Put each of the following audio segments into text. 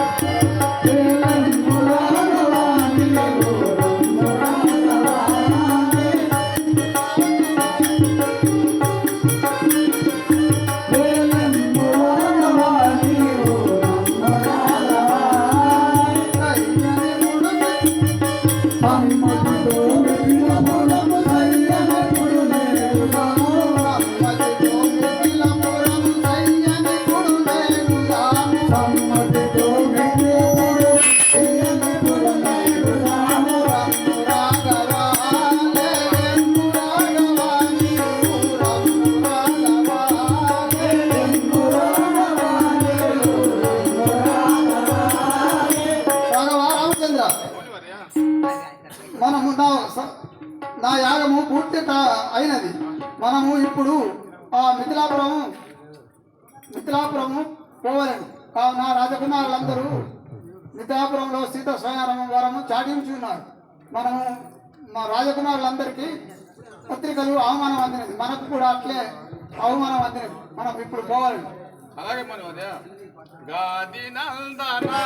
రాఘవ మనము నా స- నా యాగము పూర్తి అయినది. మనము ఇప్పుడు ఆ మిథిలాపురం మిథిలాపురము పోవలేము. కావున రాజకుమారులందరూ మిథిలాపురంలో సీత స్వయంవరం వరము చాటించున్నారు మనము మా రాజకుమారులందరికీ పత్రికలు అవమానం అందినది. మనకు కూడా అట్లే అవమానం అందినది. మనం ఇప్పుడు పోవాలి. అలాగే మనం అదే. గాది నందనా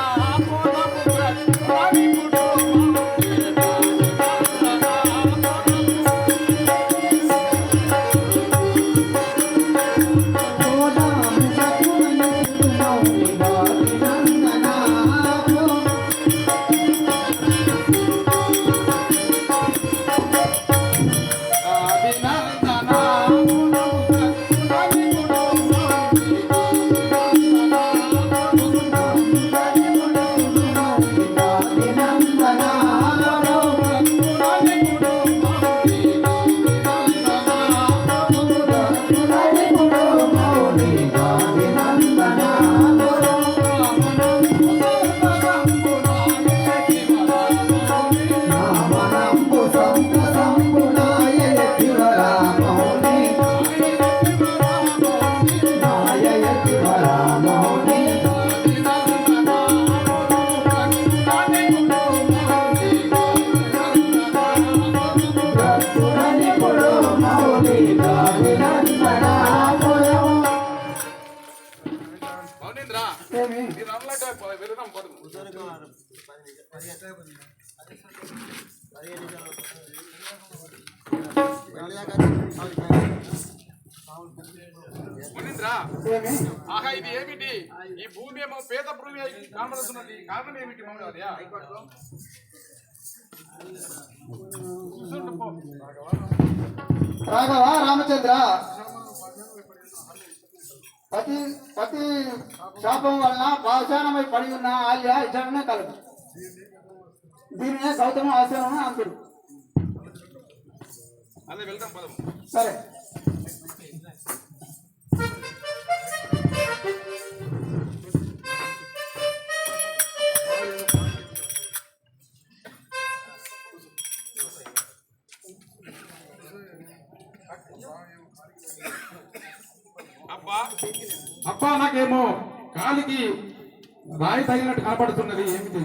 ఆహా ఇది ఏమిటి? ఈ భూమి ఏమో పేద భూమి కనబడుతున్నది కారణం ఏమిటి మౌనవర్య. రాఘవ రామచంద్ర. పతి పతి శాపం వలన పాషాణమై పడి ఉన్న ఆల్య ఇతరునే కలదు. దీనినే గౌతమ ఆశ్రమం పదము సరే. అబ్బా నాకేమో కాలికి రాయి తగినట్టు కనపడుతున్నది. ఏమిటి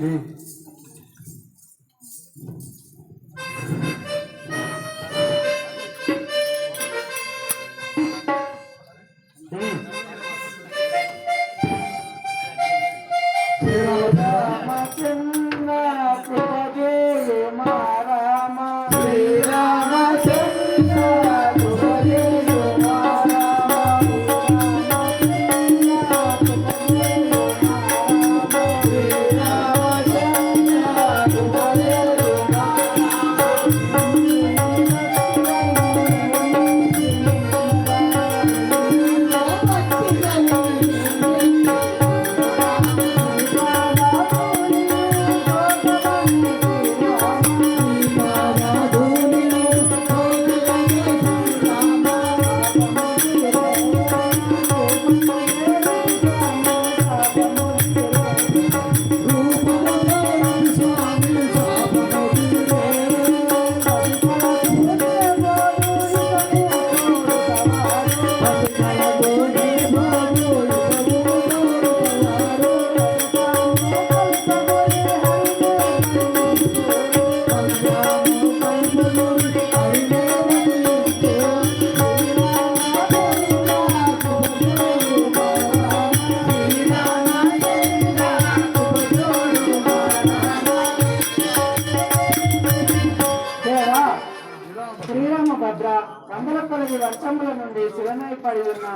పడి ఉన్న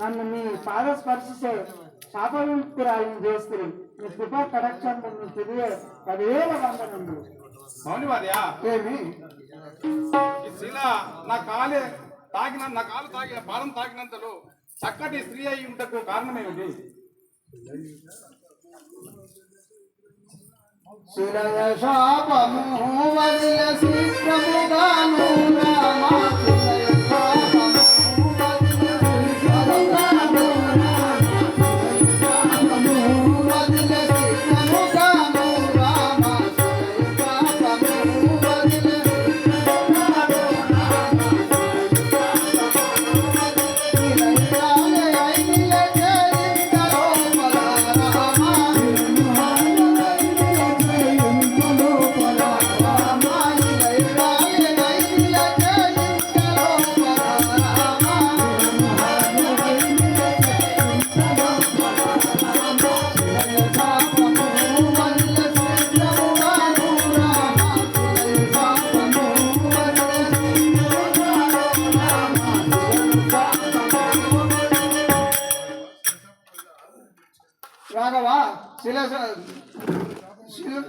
నన్ను మీ పాద స్పర్శించే శాపవిముక్తురాలను చేస్తుంది మీ కృపా కటాక్షము తిరిగే పదివేల వార్యా? ఏమి? ఈ శిల నా కాలే తాకిన నా కాలు తాకిన పాదం తాకినంతలో చక్కటి స్త్రీ అయి ఉంటకు కారణమేమిటి? శిలయ శాపము వదిలసి ప్రభుగాను రామా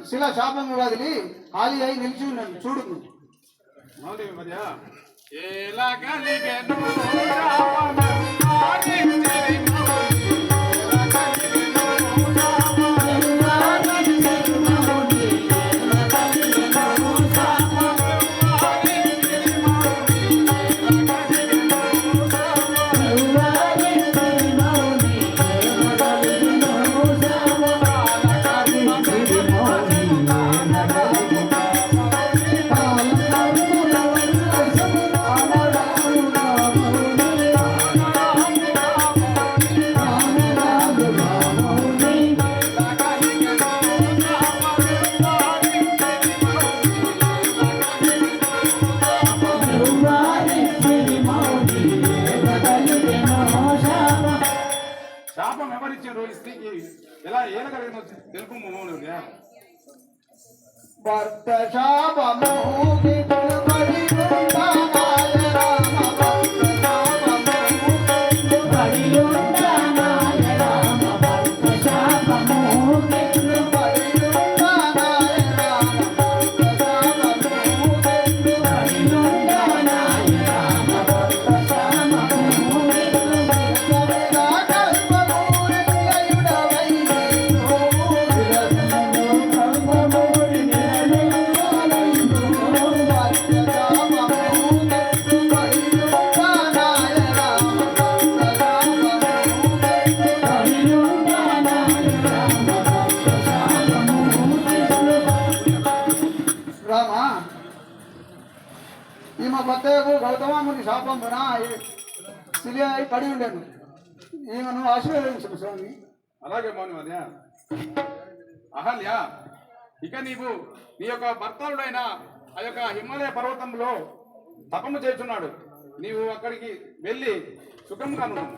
శిల శాపము వదిలి ఖాళీ అయి నిలిచి ఉన్నాడు. చూడు. మౌని వార్యా శాపం ఎవరిచ్చిన రోజు స్త్రీకి ఎలా ఏలగలిగిన తెలుపు మౌని భర్త శాపము ఈమె గౌతమ ముని శాపమున సిలి అయి పడి ఉండేను. ఈమెను ఆశీర్వదించు స్వామి. అలాగే మౌని మధ్య. అహల్య ఇక నీవు నీ యొక్క భర్తలుడైన ఆ యొక్క హిమాలయ పర్వతంలో తపము చేస్తున్నాడు. నీవు అక్కడికి వెళ్ళి సుఖంగా నువ్వు